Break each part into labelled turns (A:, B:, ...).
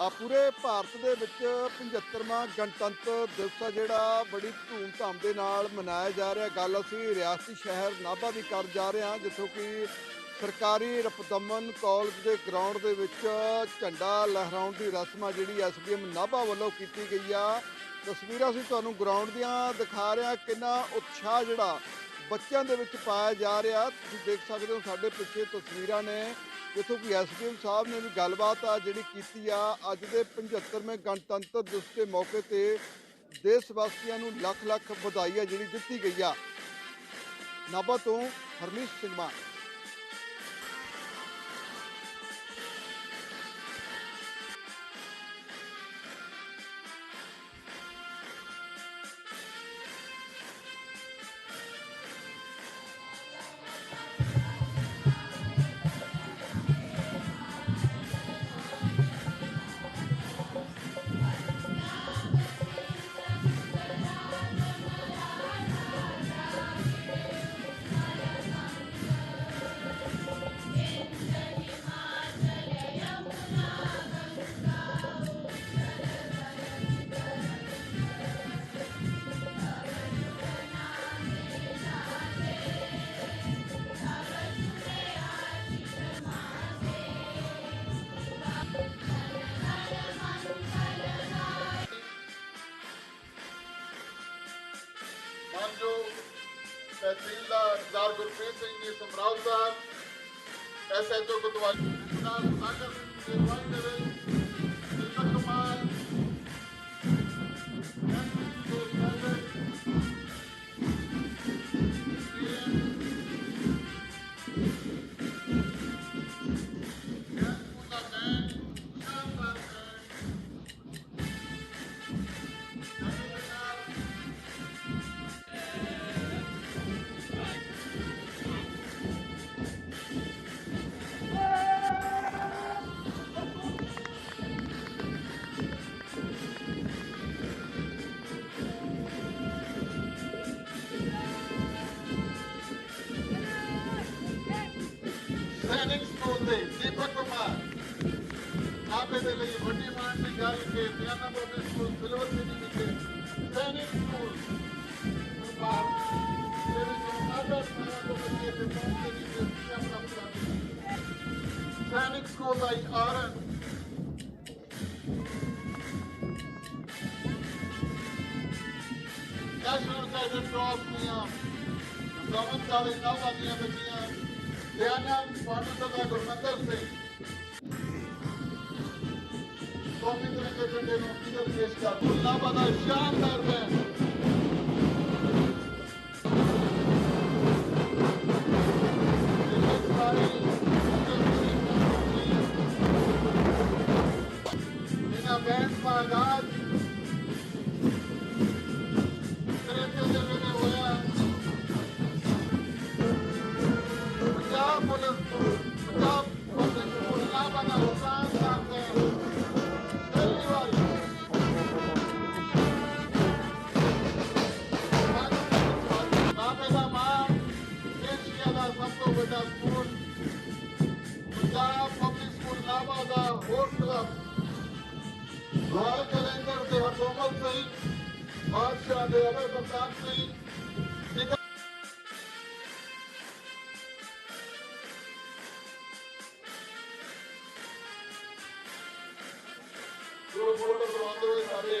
A: ਆ ਪੂਰੇ ਭਾਰਤ ਦੇ ਵਿੱਚ 75ਵਾਂ ਗਣਤੰਤਰ ਦਿਵਸ ਆ ਜਿਹੜਾ ਬੜੀ ਧੂਮਧਾਮ ਦੇ ਨਾਲ ਮਨਾਇਆ ਜਾ ਰਿਹਾ। ਗੱਲ ਅਸੀਂ ਰਿਆਸਤੀ ਸ਼ਹਿਰ ਨਾਭਾ ਦੀ ਕਰ ਜਾ ਰਹੇ ਹਾਂ, ਜਿੱਥੋਂ ਕਿ ਸਰਕਾਰੀ ਰਪਦਮਨ ਕਾਲਜ ਦੇ ਗਰਾਊਂਡ ਦੇ ਵਿੱਚ ਝੰਡਾ ਲਹਿਰਾਉਣ ਦੀ ਰਸਮ ਆ ਜਿਹੜੀ ਐਸਡੀਐਮ ਨਾਭਾ ਵੱਲੋਂ ਕੀਤੀ ਗਈ ਆ। ਤਸਵੀਰਾਂ ਅਸੀਂ ਤੁਹਾਨੂੰ ਗਰਾਊਂਡ ਦੀਆਂ ਦਿਖਾ ਰਹੇ ਹਾਂ, ਕਿੰਨਾ ਉਤਸ਼ਾਹ ਜਿਹੜਾ ਬੱਚਿਆਂ ਦੇ ਵਿੱਚ ਪਾਇਆ ਜਾ ਰਿਹਾ। ਤੁਸੀਂ ਦੇਖ ਸਕਦੇ ਹੋ ਸਾਡੇ ਪਿੱਛੇ ਤਸਵੀਰਾਂ ਨੇ। ਜਿੱਥੋਂ ਕਿ ਐਸਡੀਐਮ ਸਾਹਿਬ ਨੇ ਵੀ ਗੱਲਬਾਤ ਆ ਜਿਹੜੀ ਕੀਤੀ ਆ, ਅੱਜ ਦੇ 75ਵੇਂ ਗਣਤੰਤਰ ਦਿਵਸ ਦੇ ਮੌਕੇ ਤੇ ਦੇਸ਼ ਵਾਸੀਆਂ ਨੂੰ ਲੱਖ ਲੱਖ ਵਧਾਈ ਆ ਜਿਹੜੀ ਦਿੱਤੀ ਗਈ ਆ। ਨਾਭਾ ਤੋਂ ਹਰਮੀਤ ਸਿੰਘ ਮਾਨ
B: ਮਾਨਜੋ ਤਹਿਸੀਲਦਾਰ ਸਰਦਾਰ ਗੁਰਪ੍ਰੀਤ ਸਿੰਘ ਜੀ ਸਮਰਾਲ ਸਾਹਿਬ ਐਸਐਚਓ ਕੋਤਵਾਲ ਨਾਲ ਸਾਗਰ ਦੀ ਅਗਵਾਈ ਦੇ ਵਿੱਚ ਸੈਨਿਕ ਸਕੂਲ ਦੇ ਦੀਪਕ ਕੁਮਾਰ ਆਪੇ ਦੇ ਲਈ ਵੱਡੀ ਮਾਣ ਦੀ ਗੱਲ ਕਿ Miana public school silver city ਵਿਖੇ ਸੈਨਿਕ ਸਕੂਲ ਕੁਮਾਰ ਦੇ ਵਿੱਚ ਆਦਰ ਸਮਾਂ ਤੋਂ ਬੱਚੇ ਤੇ ਪਹੁੰਚੇ ਦੀ ਸਿੱਖਿਆ ਪ੍ਰਾਪਤ ਕਰਦੇ ਹਨ। ਸਕੂਲ ਦਾ ਆਰਨ national cadet cross government college Nabha ਦੀਆਂ ਬੱਚੀਆਂ ਲਿਆਨਾ ਪਾਟੂ ਸਦਾ ਗੁਰਮੰਦਰ ਸਿੰਘ ਕੌਮੀ ਤਿਰੰਗੇ ਪਿੰਡੇ ਨੂੰ ਕਿਦਰ ਪੇਸ਼ ਕਰ ਨਾਭਾ ਦਾ ਸ਼ਾਨਦਾਰ ਬੈਂਡ ਸਭ ਤੋਂ ਵੱਡਾ school Punjab public school Nabha ਦਾ ਹੋਰ ਕਲੱਬ। ਲਾਲ ਕਲੰਦਰ ਦੇ ਹਰਕੋਮਲ ਸਿੰਘ, ਬਾਦਸ਼ਾਹ ਦੇ ਅਮਰ ਪ੍ਰਤਾਪ ਸਿੰਘ ਨਿਕ- ਗੁਰੂ ਫੋਟੋ ਕਰਵਾਉਂਦੇ ਹੋਏ ਸਾਰੇ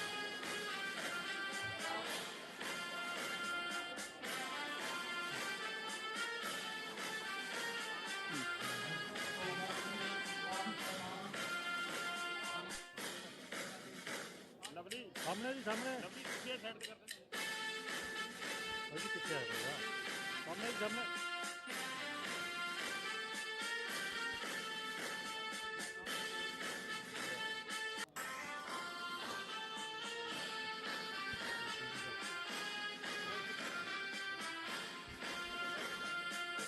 C: ਸਾਹਮਣੇ ਦੀ ਸਾਹਮਣੇ ਲੰਬੀ ਪਿੱਛੇ ਸਾਈਡ ਤੇ ਕਰ ਦੇ ਉਹਦੀ ਪਿੱਛੇ ਆ ਗਿਆ ਸਾਹਮਣੇ ਦੀ ਸਾਹਮਣੇ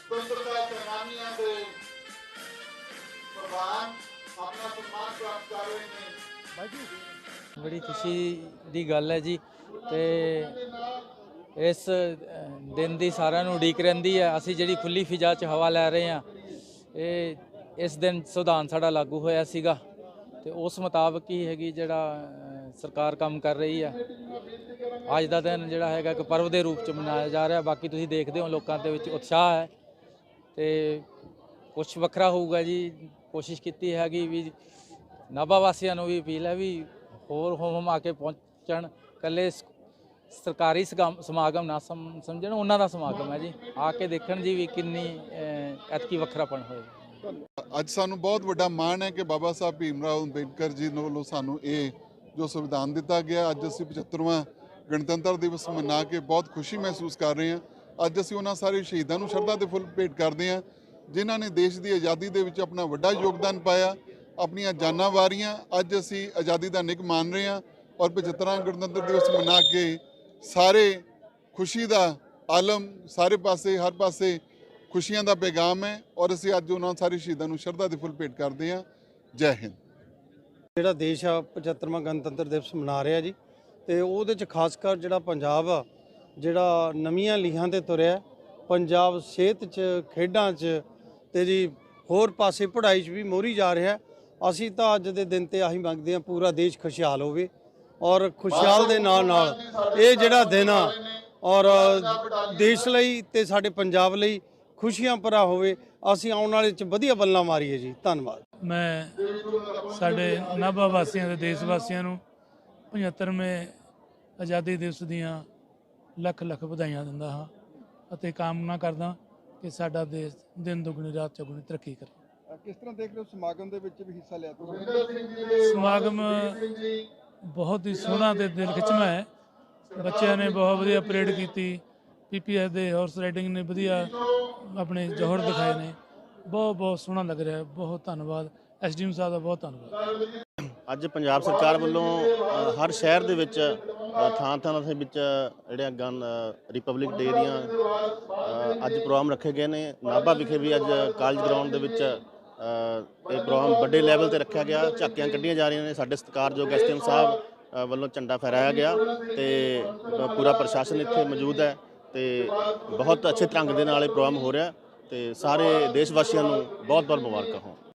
D: ਸੁਤੰਤਰਤਾ ਸੈਨਾਨੀਆਂ ਦੇ ਪ੍ਰਧਾਨ ਆਪਣਾ ਸਨਮਾਨ ਪ੍ਰਾਪਤ ਕਰ ਰਹੇ ਨੇ
E: ਬੜੀ ਖੁਸ਼ੀ ਦੀ ਗੱਲ ਹੈ ਜੀ ਤੇ ਇਸ ਦਿਨ ਦੀ ਸਾਰਿਆਂ ਨੂੰ ਉਡੀਕ ਰਹਿੰਦੀ ਹੈ। ਅਸੀਂ ਜਿਹੜੀ ਖੁੱਲੀ ਫਿਜ਼ਾ 'ਚ ਹਵਾ ਲੈ ਰਹੇ ਹਾਂ, ਇਹ ਇਸ ਦਿਨ ਸੰਵਿਧਾਨ ਸਾਡਾ ਲਾਗੂ ਹੋਇਆ ਸੀਗਾ ਤੇ ਉਸ ਮੁਤਾਬਕ ਹੀ ਹੈਗੀ ਜਿਹੜਾ ਸਰਕਾਰ ਕੰਮ ਕਰ ਰਹੀ ਹੈ। ਅੱਜ ਦਾ ਦਿਨ ਜਿਹੜਾ ਹੈਗਾ ਇੱਕ ਪਰਵ ਦੇ ਰੂਪ 'ਚ ਮਨਾਇਆ ਜਾ ਰਿਹਾ। ਬਾਕੀ ਤੁਸੀਂ ਦੇਖਦੇ ਹੋ ਲੋਕਾਂ ਦੇ ਵਿੱਚ ਉਤਸ਼ਾਹ ਹੈ ਤੇ ਕੁਝ ਵੱਖਰਾ ਹੋਊਗਾ ਜੀ। ਕੋਸ਼ਿਸ਼ ਕੀਤੀ ਹੈਗੀ ਵੀ ਨਾਭਾ ਵਾਸੀਆਂ ਨੂੰ ਵੀ ਅਪੀਲ ਹੈ ਵੀ ਹੋਰ ਹੋਮ ਹਮ ਆ ਕੇ ਪਹੁੰਚਣ ਕੱਲੇ ਸਰਕਾਰੀ ਸਗਾਮ- ਸਮਾਗਮ ਨਾ ਸਮ- ਸਮਝਣ ਉਹਨਾਂ ਦਾ ਸਮਾਗਮ ਹੈ ਜੀ। ਆ ਕੇ ਦੇਖਣ ਜੀ ਵੀ ਕਿੰਨੀ ਅਹ, ਐਤਕੀ ਵੱਖਰਾਪਣ ਹੋਏਗਾ।
D: ਅੱਜ ਸਾਨੂੰ ਬਹੁਤ ਵੱਡਾ ਮਾਣ ਹੈ ਕਿ ਬਾਬਾ ਸਾਹਿਬ ਭੀਮ ਰਾਓ ਅੰਬੇਡਕਰ ਜੀ ਵੱਲੋਂ ਸਾਨੂੰ ਇਹ ਜੋ ਸੰਵਿਧਾਨ ਦਿੱਤਾ ਗਿਆ ਅੱਜ ਅਸੀਂ 75ਵਾਂ ਗਣਤੰਤਰ ਦਿਵਸ ਮਨਾ ਕੇ ਬਹੁਤ ਖੁਸ਼ੀ ਮਹਿਸੂਸ ਕਰ ਰਹੇ ਹਾਂ। ਅੱਜ ਅਸੀਂ ਉਹਨਾਂ ਸਾਰੇ ਸ਼ਹੀਦਾਂ ਨੂੰ ਸ਼ਰਧਾ ਦੇ ਫੁੱਲ ਭੇਟ ਕਰਦੇ ਹਾਂ ਜਿਨ੍ਹਾਂ ਨੇ ਦੇਸ਼ ਦੀ ਆਜ਼ਾਦੀ ਦੇ ਵਿੱਚ ਆਪਣਾ ਵੱਡਾ ਯੋਗਦਾਨ ਪਾਇਆ। ਆਪਣੀਆਂ ਜਾਨਾਂ ਵਾਰੀਆਂ। ਅੱਜ ਅਸੀਂ ਆਜ਼ਾਦੀ ਦਾ ਨਿੱਘ ਮਾਣ ਰਹੇ ਹਾਂ ਔਰ 75ਵਾਂ ਗਣਤੰਤਰ ਦਿਵਸ ਮਨਾ ਕੇ ਸਾਰੇ ਖੁਸ਼ੀ ਦਾ ਆਲਮ ਸਾਰੇ ਪਾਸੇ, ਹਰ ਪਾਸੇ ਖੁਸ਼ੀਆਂ ਦਾ ਪੈਗਾਮ ਹੈ ਔਰ ਅਸੀਂ ਅੱਜ ਉਹਨਾਂ ਸਾਰੇ ਸ਼ਹੀਦਾਂ ਨੂੰ ਸ਼ਰਧਾ ਦੇ ਫੁੱਲ ਭੇਟ ਕਰਦੇ ਹਾਂ। ਜੈ ਹਿੰਦ।
F: ਜਿਹੜਾ ਦੇਸ਼ ਆ 75ਵਾਂ ਗਣਤੰਤਰ ਦਿਵਸ ਮਨਾ ਰਿਹਾ ਜੀ ਤੇ ਉਹਦੇ ਚ ਖਾਸ ਕਰ ਜਿਹੜਾ ਪੰਜਾਬ ਆ, ਜਿਹੜਾ ਨਵੀਆਂ ਲੀਹਾਂ ਤੇ ਤੁਰਿਆ, ਪੰਜਾਬ ਸਿਹਤ ਚ, ਖੇਡਾਂ ਚ ਤੇ ਜੀ ਹੋਰ ਪਾਸੇ ਪੜ੍ਹਾਈ ਚ ਵੀ ਮੋਰੀ ਜਾ ਰਿਹਾ। ਅਸੀਂ ਤਾਂ ਅੱਜ ਦੇ ਦਿਨ ਤੇ ਆਹੀ ਮੰਗਦੇ ਆ ਪੂਰਾ ਦੇਸ਼ ਖੁਸ਼ਹਾਲ ਹੋਵੇ ਔਰ ਖੁਸ਼ਹਾਲ ਦੇ ਨਾਲ ਨਾਲ ਇਹ ਜਿਹੜਾ ਦਿਨ ਆ ਔਰ ਦੇਸ਼ ਲਈ ਤੇ ਸਾਡੇ ਪੰਜਾਬ ਲਈ ਖੁਸ਼ੀਆਂ ਭਰਾ ਹੋਵੇ, ਅਸੀਂ ਆਉਣ ਵਾਲੇ ਚ ਵਧੀਆ ਬੱਲਾਂ ਮਾਰੀਏ ਜੀ, ਧੰਨਵਾਦ।
G: ਮੈਂ ਸਾਡੇ ਨਾਭਾ ਵਾਸੀਆਂ ਤੇ ਦੇਸ਼ ਵਾਸੀਆਂ ਨੂੰ 75ਵੇਂ ਆਜ਼ਾਦੀ ਦਿਵਸ ਦੀਆਂ ਲੱਖ ਲੱਖ ਵਧਾਈਆਂ ਦਿੰਦਾ ਹਾਂ ਅਤੇ ਕਾਮਨਾ ਕਰਦਾ ਕਿ ਸਾਡਾ ਦੇਸ਼ ਦਿਨ ਦੁਗਣੀ, ਰਾਤ ਚੌਗੁਣੀ ਤਰੱਕੀ ਕਰੇ।
A: ਕਿਸ ਤਰ੍ਹਾਂ ਦੇਖ ਰਹੇ ਹੋ ਸਮਾਗਮ ਦੇ ਵਿੱਚ ਵੀ ਹਿੱਸਾ ਲਿਆ ਤੁਸੀਂ?
G: ਸਮਾਗਮ ਬਹੁਤ ਹੀ ਸੋਹਣਾ ਤੇ ਦਿਲ ਖਿੱਚਵਾਂ ਹੈ। ਬੱਚਿਆਂ ਨੇ ਬਹੁਤ ਵਧੀਆ ਪਰੇਡ ਕੀਤੀ। ਪੀਪੀਐਸ ਦੇ ਹਾਰਸ ਰਾਈਡਿੰਗ ਨੇ ਵਧੀਆ ਆਪਣੇ ਜੋਹਰ ਦਿਖਾਏ ਨੇ। ਬਹੁਤ ਬਹੁਤ ਸੋਹਣਾ ਲੱਗ ਰਿਹਾ ਹੈ। ਬਹੁਤ ਧੰਨਵਾਦ। ਐਸਡੀਐਮ ਸਾਹਿਬ ਦਾ ਬਹੁਤ ਧੰਨਵਾਦ।
H: ਅੱਜ ਪੰਜਾਬ ਸਰਕਾਰ ਵੱਲੋਂ ਹਰ ਸ਼ਹਿਰ ਦੇ ਵਿੱਚ ਥਾਂ ਥਾਂ ਦੇ ਵਿੱਚ ਜਿਹੜੀਆਂ ਗਨ ਰਿਪਬਲਿਕ ਡੇ ਦੀਆਂ ਅੱਜ ਪ੍ਰੋਗਰਾਮ ਰੱਖੇ ਗਏ ਨੇ। ਨਾਭਾ ਵਿਖੇ ਵੀ ਅੱਜ ਕਾਲਜ ਗਰਾਊਂਡ ਦੇ ਵਿੱਚ ਇਹ ਪ੍ਰੋਗਰਾਮ ਵੱਡੇ ਲੈਵਲ ਤੇ ਰੱਖਿਆ ਗਿਆ, ਝਾਕੀਆਂ ਕੱਢੀਆਂ ਜਾ ਰਹੀਆਂ ਨੇ, ਸਾਡੇ ਸਤਿਕਾਰਯੋਗ ਐਸਟੀਐਮ ਸਾਹਿਬ ਵੱਲੋਂ ਝੰਡਾ ਫਹਿਰਾਇਆ ਗਿਆ ਤੇ ਪੂਰਾ ਪ੍ਰਸ਼ਾਸਨ ਇੱਥੇ ਮੌਜੂਦ ਹੈ ਤੇ ਬਹੁਤ ਅੱਛੇ ਢੰਗ ਦੇ ਨਾਲ ਇਹ ਪ੍ਰੋਗਰਾਮ ਹੋ ਰਿਹਾ ਤੇ ਸਾਰੇ ਦੇਸ਼ ਵਾਸੀਆਂ ਨੂੰ ਬਹੁਤ ਬਹੁਤ ਮੁਬਾਰਕਾਂ ਹੋਣ।